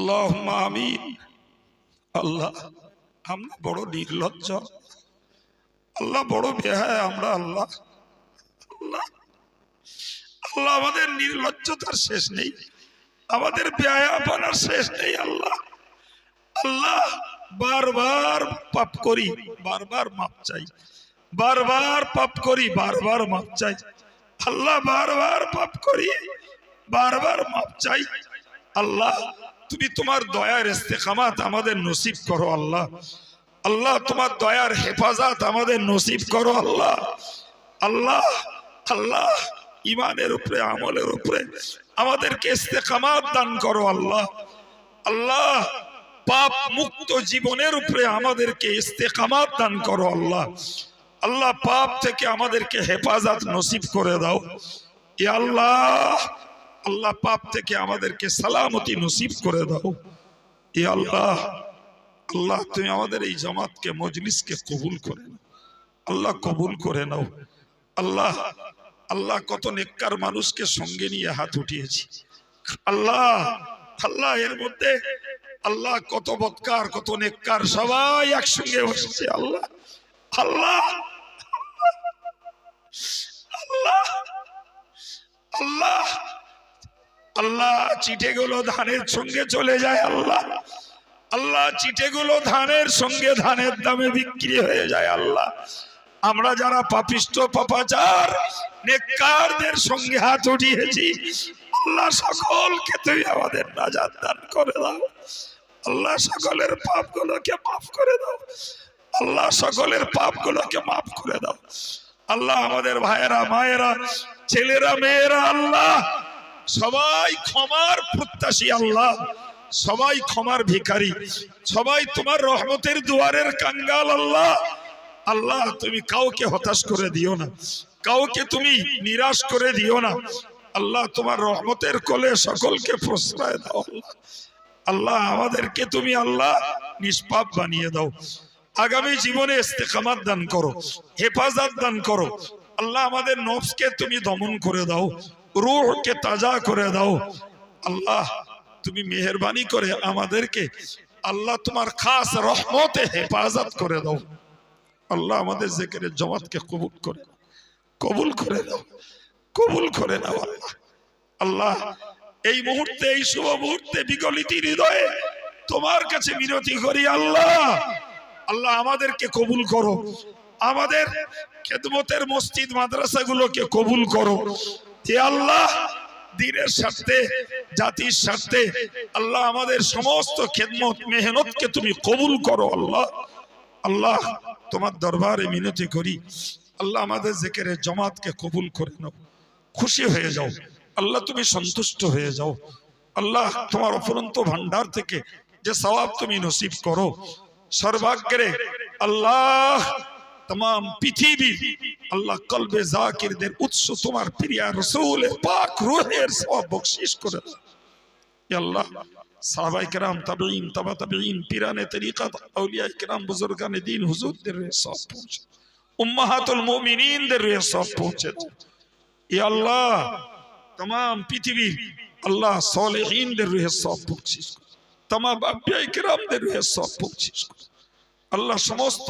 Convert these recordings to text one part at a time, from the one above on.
আল্লাহ আল্লাহ, আমরা বড় নির্লজ্জ। আল্লাহ বড় বেহায় আমরা, আল্লাহ। আল্লাহ আল্লাহ আমাদের নির্লজ্জতার শেষ নেই। আমাদের ব্যয়াপনার শেষ নেই, আল্লাহ। আল্লাহ, বারবার পাপ করি, বারবার মাপ চাই। বারবার পাপ করি, বারবার মাপ চাই। আল্লাহ, বারবার পাপ করি, বারবার মাপ চাই। আল্লাহ তুমি তোমার দয়ার ইস্তেকামাত আমাদের নসিব করো, আল্লাহ। আল্লাহ, তোমার দয়ার হেফাজত আমাদের নসিব করো, আল্লাহ। আল্লাহ আল্লাহ ইমানের উপরে, আমলের উপরে আমাদেরকে ইস্তেকামাত দান করো, আল্লাহ। আল্লাহ, পাপ মুক্ত জীবনের উপরে আমাদেরকে ইস্তেকামাত দান করো, আল্লাহ। আল্লাহ, পাপ থেকে আমাদেরকে হেফাজত নসিব করে দাও। এ আল্লাহ আল্লাহ পাপ থেকে আমাদেরকে সালামতি নসিব করে দাও। এ আল্লাহ আল্লাহ, তুমি আমাদের এই জামাতকে, মজলিসকে কবুল করে নাও। আল্লাহ কবুল করে নাও। আল্লাহ আল্লাহ কত নেককার মানুষকে সঙ্গে নিয়ে হাত উঠিয়েছি। আল্লাহ আল্লাহ এর মধ্যে, আল্লাহ কত বৎকার, কত নেককার, সবাই একসঙ্গে বসেছে। আল্লাহ আল্লাহ আল্লাহ আল্লাহ আল্লাহ, চিঠেগুলো ধানের সঙ্গে চলে যায় আল্লাহ। আল্লাহ, চিঠেগুলো ধানের সঙ্গে ধানের দামে বিক্রি হয়ে যায় আল্লাহ। আমরা যারা পাপিষ্ট, পাপাচার, নেককারদের সঙ্গে হাত উঠিয়েছি, আল্লাহ সকলকে তুই আমাদের নাজাত দান করে দাও। আল্লাহ সকলের পাপগুলোকে মাফ করে দাও। আল্লাহ সকলের পাপগুলোকে মাফ করে দাও। আল্লাহ আমাদের ভাইয়েরা, মায়েরা, ছেলেরা, মেয়েরা, আল্লাহ সবাই ক্ষমার প্রত্যাশী আল্লাহ। সবাই ক্ষমার ভিখারি। সবাই তোমার রহমতের দুয়ারের কাঙ্গাল আল্লাহ। আল্লাহ, তুমি কাউকে হতাশ করে দিও না। কাউকে তুমি নিরাশ করে দিও না। আল্লাহ, তোমার রহমতের কোলে সকলকে প্রশ্রয় দাও আল্লাহ। আল্লাহ, আমাদেরকে তুমি আল্লাহ নিষ্পাপ বানিয়ে দাও। আগামী জীবনে ইস্তেকামাত দান করো, হেফাজত দান করো। আল্লাহ, আমাদের নফসকে তুমি দমন করে দাও। রুহকে তাজা করে দাও। আল্লাহ, তুমি মেহরবানি করে আমাদেরকে, আল্লাহ তোমার খাস রহমতে হেফাজত করে দাও। আল্লাহ আমাদের জেকের জমাতকে কবুল করে কবুল করে দাও কবুল করে নাও আল্লাহ। আল্লাহ, এই মুহূর্তে, এই শুভ মুহূর্তে বিগলিত হৃদয়ে তোমার কাছে বিরতি করি আল্লাহ। আল্লাহ, আমাদেরকে কবুল করো। আমাদের খেদমতের মসজিদ, মাদ্রাসাগুলোকে কবুল করো। হে আল্লাহ, দিনের স্বার্থে, জাতির স্বার্থে, আল্লাহ আমাদের সমস্ত খেদমত, মেহনতকে তুমি কবুল করো আল্লাহ। আল্লাহ, তোমার দরবারে মিনতি করি। আল্লাহ আমাদের জেকেরের জমাতকে কবুল করে নাও। খুশি হয়ে যাও। আল্লাহ, তুমি সন্তুষ্ট হয়ে যাও। আল্লাহ, তোমার অফুরন্ত ভান্ডার থেকে যে সওয়াব তুমি নসিব করো। সর্বাগ্রে আল্লাহ তমাম পৃথিবী। আল্লাহ কলবে জাকিরদের উৎস তোমার প্রিয়া রসুল, পাক রোহের সব বকশিস করে আল্লাহ কেরাম তাবা কেরাম, বুজুর্গানে দিন, হুজুরদের রে পৌঁছে পৌঁছে আল্লাহ তমাম আল্লাহ তমাম কেরামদের রুহে সব বকশিস করে আল্লাহ সমস্ত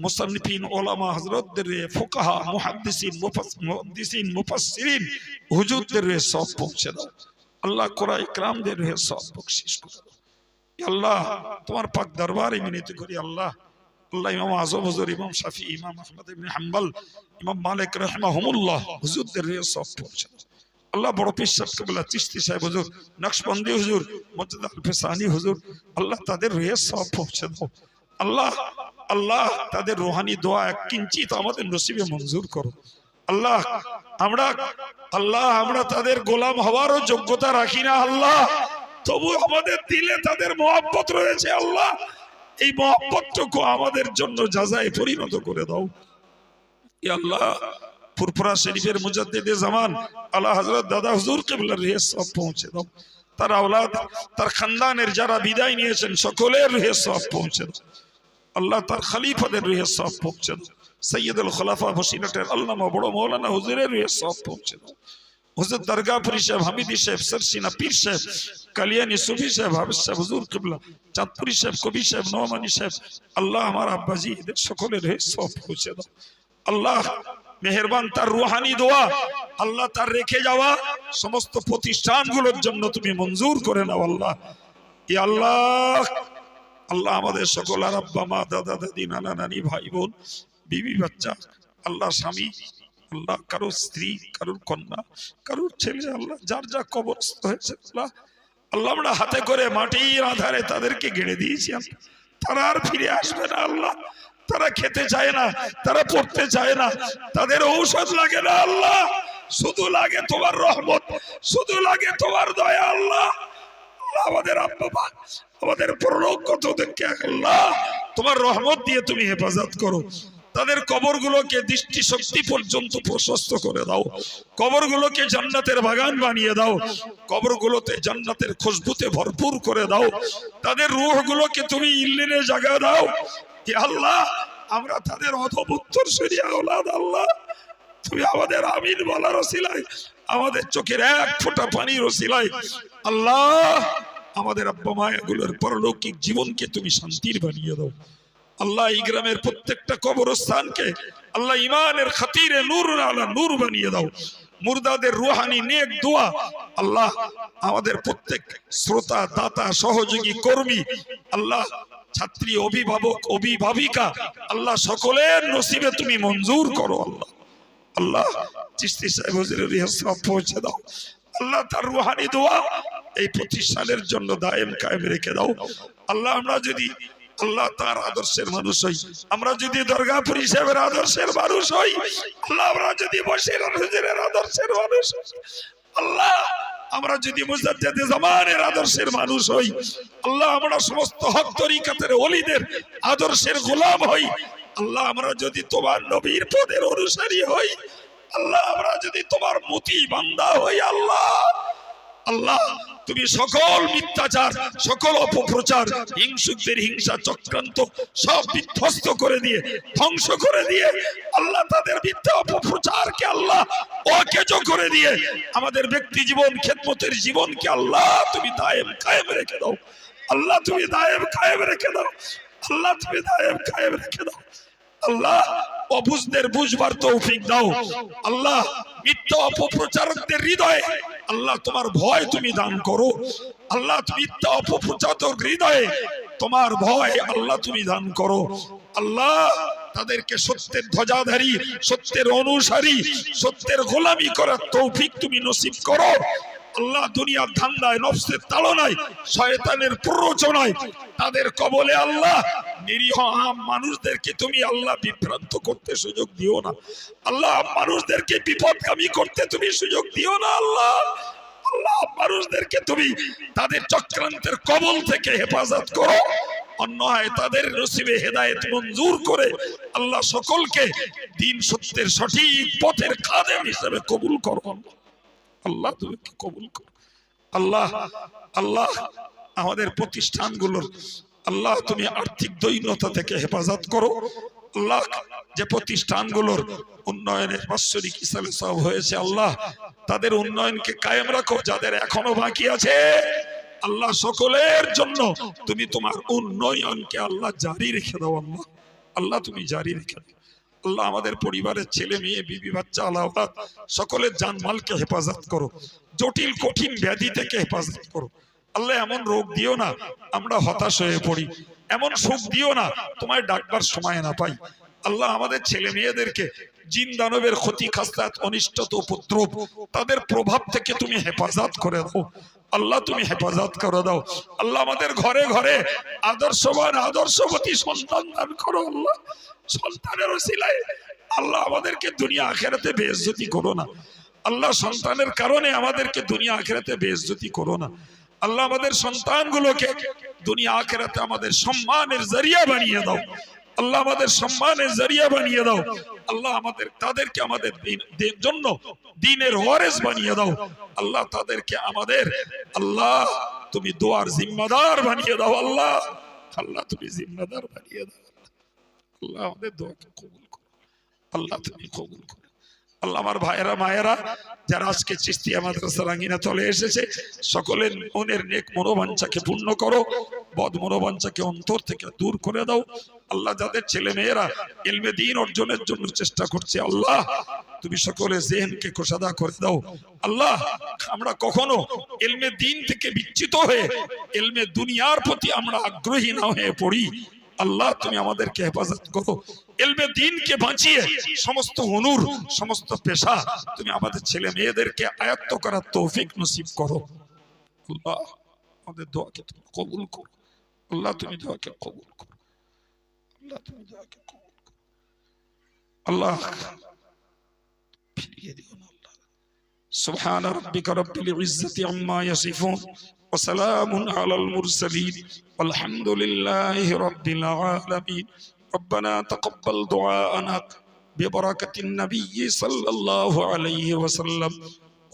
মুসান্নিফিন ওলামা হজরতদের রুহে ফুকাহা, মুহাদ্দিসিন, মুফাস- মুহাদ্দিসিন, মুফাসসিরিন, হুজুরদের রুহে সব পৌঁছে দাও। আল্লাহ কোরআন ইকরামদের সব বকশিশ করে আল্লাহ, তোমার পাক দরবারে মিনতি করি, আল্লাহ। আল্লাহ ইমাম আজম হুজুর, ইমাম শাফি, ইমাম আহমদ ইবনে হাম্বল, ইমাম মালিক রাহমাহুমুল্লাহ হুজুরদের সব পৌঁছে দাও। আল্লাহ বড় পীর সাহেব কেবলা চিস্তি সাহেব হুজুর, নকশবন্দি হুজুর মসজিদ আল ফিসানি হুজুর, আল্লাহ তাদের রুহে সব পৌঁছে দাও। আল্লাহ আল্লাহ, তাদের রোহানি দোয়া এক কিঞ্চিত আমাদের নসিবে মঞ্জুর করো আল্লাহ, আমরা আল্লাহ, আমরা তাদের গোলাম হওয়ারও যোগ্যতা রাখি না, আল্লাহ। তবু আমাদের দিলে তাদের মহাব্বত রয়েছে, আল্লাহ। এই মহাব্বতটুকু আমাদের জন্য যাজায় পরিণত করে দাও। আল্লাহ, ফুরফুরা শরীফের মুজাদ্দিদে জামান, আল্লাহ হযরত দাদা হুজুর কিবলার রেহে সব পৌঁছে দাও। তার আওলাদ, তার খানদানের যারা বিদায় নিয়েছেন, সকলের রেহে সব পৌঁছে দাও। আল্লাহ তার খালিফাদের রেহে সব পৌঁছে দাও। সৈয়দুল খলাফা বসিরটের আল্লামা বড় মৌলানা হুজুরের রেহে সব পৌঁছে দাও। হুজুর দরগাপুরি সাহেব, হামিদি সাহেব, সরসিনা পীর সাহেব, কালিয়ানি সুফি সাহেব, হাফিজ সাহেব, হুজুর কিবলা, চাঁদপুরি সাহেব, কবি সাহেব নোমানি সাহেব, আল্লাহ আমার আব্বাজি, এদের সকলের হয়ে সব পৌঁছে আল্লাহ মেহেরবান তার রুহানি দোয়া, আল্লাহ তার রেখে যাওয়া, সমস্ত প্রতিষ্ঠানগুলোর জন্য তুমি মঞ্জুর করে নাও আল্লাহ। আল্লাহ আল্লাহ আমাদের সকল আর আব্বা, মা, দাদা, দাদি, নানা, নানি, ভাই, বোন, বিবি, বাচ্চা আল্লাহ স্বামী, আল্লাহ কারোর স্ত্রী, কারোর কন্যা, কারোর ছেলে, আল্লাহ যার যা কবরস্থ হয়েছে, আল্লাহ আল্লাহ আমরা হাতে করে মাটির আধারে তাদেরকে গেড়ে দিয়েছি। তারা আর ফিরে আসবে না, আল্লাহ। তারা খেতে চায় না, তারা পড়তে চায় না। তাদের ঔষধ লাগে না, আল্লাহ। শুধু লাগে তোমার রহমত, শুধু লাগে তোমার দয়া, আল্লাহ। আমাদের আব্বা আমাদের পরলোকগত দেখে আল্লাহ তোমার রহমত দিয়ে তুমি হেফাজত করো। তাদের কবরগুলোকে দৃষ্টি শক্তি পর্যন্ত প্রশস্ত করে দাও। কবরগুলোকে জান্নাতের বাগান বানিয়ে দাও। কবরগুলোতে জান্নাতের খুশবুতে ভরপুর করে দাও। তাদের রূহগুলোকে তুমি ইল্লিনে জায়গা দাও। হে আল্লাহ, আমরা তাদের অধবুত্তর সরিয়া ওলাদ আল্লাহ। তুমি আমাদের আমিন বলার ওসিলায় আমাদের চোখের এক ফোঁটা পানির ওসিলায় আল্লাহ, আমাদের আব্বা মায়াগুলোর পরলৌকিক জীবনকে তুমি শান্তির বানিয়ে দাও। আল্লাহ, এই গ্রামের প্রত্যেকটা কবরস্থানকে আল্লাহ ইমানের খাতিরে নূর আলা নূর বানিয়ে দাও। মুর্দাদের রুহানি নেক দোয়া। আল্লাহ, আমাদের প্রত্যেক শ্রোতা, দাতা, সহযোগী, কর্মী, আল্লাহ, ছাত্রী, অভিভাবক, অভিভাবিকা, আল্লাহ, সকলের নসিবে তুমি মঞ্জুর করো, আল্লাহ। আল্লাহ চিস্তি সাহেব হুজুরের পৌঁছে দাও। আল্লাহ তার রুহানি দোয়া এই প্রতিষ্ঠানের জন্য দায়েম কায়েম রেখে দাও। আল্লাহ, আমরা যদি আল্লাহ তার আদর্শের মানুষ হই, আমরা যদি দরগাপুর হিসেবের আদর্শের মানুষ হই, আল্লাহ, আমরা যদি বসির আদর্শের মানুষ আল্লাহ, আমরা যদি জামানের আদর্শের মানুষ হই, আল্লাহ, আমরা সমস্ত হক তরিকাতের ওলিদের আদর্শের গোলাম হই, আল্লাহ, আমরা যদি তোমার নবীর পদের অনুসারী হই আল্লাহ, আমরা যদি তোমার মতি বান্দা হই, আল্লাহ। আল্লাহ, তুমি সকল মিথ্যাচার, সকল অপপ্রচার, হিংসুকদের হিংসা চক্রান্ত, সব বিধ্বস্ত করে দিয়ে, ধ্বংস করে দিয়ে, আল্লাহ তাদের মিথ্যা অপপ্রচারকে আল্লাহ অকেজ করে দিয়ে, আমাদের ব্যক্তি জীবন, খেদমতের জীবনকে আল্লাহ তুমি দায়েম, কায়েম রেখে দাও। আল্লাহ, তুমি দায়েম, কায়েম রেখে দাও। আল্লাহ, তুমি দায়েম, কায়েম রেখে দাও। আল্লাহ অবুঝদের বুঝবার তৌফিক দাও। আল্লাহ মিথ্যা অপপ্রচারকদের হৃদয়ে আল্লাহ তোমার ভয় তুমি দান করো। আল্লাহ মিথ্যা অপপ্রচারক হৃদয়ে তোমার ভয় আল্লাহ তুমি দান করো। আল্লাহ তাদেরকে সত্যের ধ্বজাধারী, সত্যের অনুসারী, সত্যের গোলামি করার তৌফিক তুমি নসিব করো। আল্লাহ দুনিয়ার ধান্দায়, নফসের তাড়নায় শয়তানের প্ররোচনায়, তাদের কবলে আল্লাহ, নিরীহ আম মানুষদেরকে তুমি আল্লাহ বিভ্রান্ত করতে সুযোগ দিও না। আল্লাহ মানুষদেরকে বিপদগামী করতে তুমি সুযোগ দিও না আল্লাহ। আল্লাহ মানুষদেরকে তুমি তাদের চক্রান্তের কবল থেকে হেফাজত করো। অন্যায় তাদের নসিবে হেদায়েত মঞ্জুর করে আল্লাহ সকলকে দিন সত্যের সঠিক পথের খাদেম হিসেবে কবুল করো। আল্লাহ। তুমি কবুল করো? আল্লাহ আল্লাহ আমাদের প্রতিষ্ঠানগুলোর, আল্লাহ তুমি আর্থিক দৈন্যতা থেকে হেফাজত করো। আল্লাহ, যে প্রতিষ্ঠানগুলোর উন্নয়নের বাৎসরিক হিসাবে সব হয়েছে, আল্লাহ তাদের উন্নয়নকে কায়েম রাখো, যাদের এখনও বাকি আছে। আল্লাহ সকলের জন্য তুমি তোমার উন্নয়নকে আল্লাহ জারি রেখে দাও, আল্লাহ। আল্লাহ তুমি জারি রেখে দাও। আল্লাহ আমাদের পরিবারের ছেলে মেয়ে, বিবি বাচ্চা, আল্লাহ সকলের জানমালকে হেফাজত করো। জটিল, কঠিন ব্যাধি থেকে হেফাজত করো। আল্লাহ এমন রোগ দিও না, আমরা হতাশ হয়ে পড়ি। এমন সুখ দিও না, তোমায় ডাকবার সময় না পাই। আল্লাহ আমাদের ছেলে মেয়েদেরকে জিন দানবের ক্ষতি খাস্তাত অনিষ্টত উপদ্রব, তাদের প্রভাব থেকে তুমি হেফাজত করে দাও। আল্লাহ তুমি হেফাজত করে দাও। আল্লাহ আমাদের ঘরে ঘরে আদর্শবান, আদর্শবতী সন্তান দান করো আল্লাহ। সন্তানের ওসিলায় আল্লাহ আমাদেরকে দুনিয়া আখেরাতে বেইজ্জতি করো না। আল্লাহ সন্তানের কারণে আমাদেরকে দুনিয়া আখেরাতে বেইজ্জতি করো না। আল্লাহ আমাদের সন্তানগুলোকে দুনিয়া আখেরাতে আমাদের সম্মানের জরিয়া বানিয়ে দাও। আল্লাহ আমাদের সম্মানের জরিয়া বানিয়ে দাও। আল্লাহ আমাদের, তাদেরকে আমাদের জন্য দিনের ওয়ারেস বানিয়ে দাও। আল্লাহ তাদেরকে আমাদের, আল্লাহ তুমি দোয়ার জিম্মাদার বানিয়ে দাও, আল্লাহ। আল্লাহ তুমি জিম্মাদার বানিয়ে দাও আল্লাহ আমাদের দোয়াকে কবুল করো। আল্লাহ তুমি কবুল করো। আল্লাহ আমার ভাইয়েরা, মায়েরা, যারা আজকে চিস্তিয়া মাদ্রাসা রাঙ্গিনা চলে এসেছে, সকলের মনের নেক মনোবাঞ্ছাকে পূর্ণ করো, বদ মনোবাঞ্ছাকে অন্তর থেকে দূর করে দাও। আল্লাহ যাদের ছেলে মেয়েরা ইলমে দিন অর্জনের জন্য চেষ্টা করছে, আল্লাহ তুমি সকলে জেহেনকে কোষাদা করে দাও। আল্লাহ, আমরা কখনো ইলমে দিন থেকে বিচ্যুত হয়ে, এলমে দুনিয়ার প্রতি আমরা আগ্রহী না হয়ে পড়ি। আল্লাহ, তুমি আমাদেরকে হেফাজত করো। এলবে দিনকে বাঁচিয়ে সমস্ত হনুর, সমস্ত পেশা তুমি আমাদের ছেলে মেয়েদেরকে আয়ত্ত করার তৌফিক নসিব করো। আল্লাহ, আমাদের দোয়াকে তুমি কবুল করো। আল্লাহ, তুমি দোয়াকে কবুল করো। আল্লাহ, তুমি দোয়াকে কবুল করো। আল্লাহ, ফিরিয়ে দিও না আল্লাহ। সুবহান রব্বিল ইজ্জতি আম্মা ইয়াসিফুন। وسلام على المرسلين والحمد لله رب العالمين ربنا تقبل دعاءنا ببركة النبي صلى الله عليه وسلم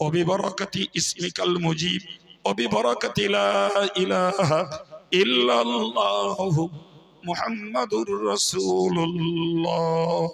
وببركة اسمك المجيب وببركة لا إله إلا الله محمد رسول الله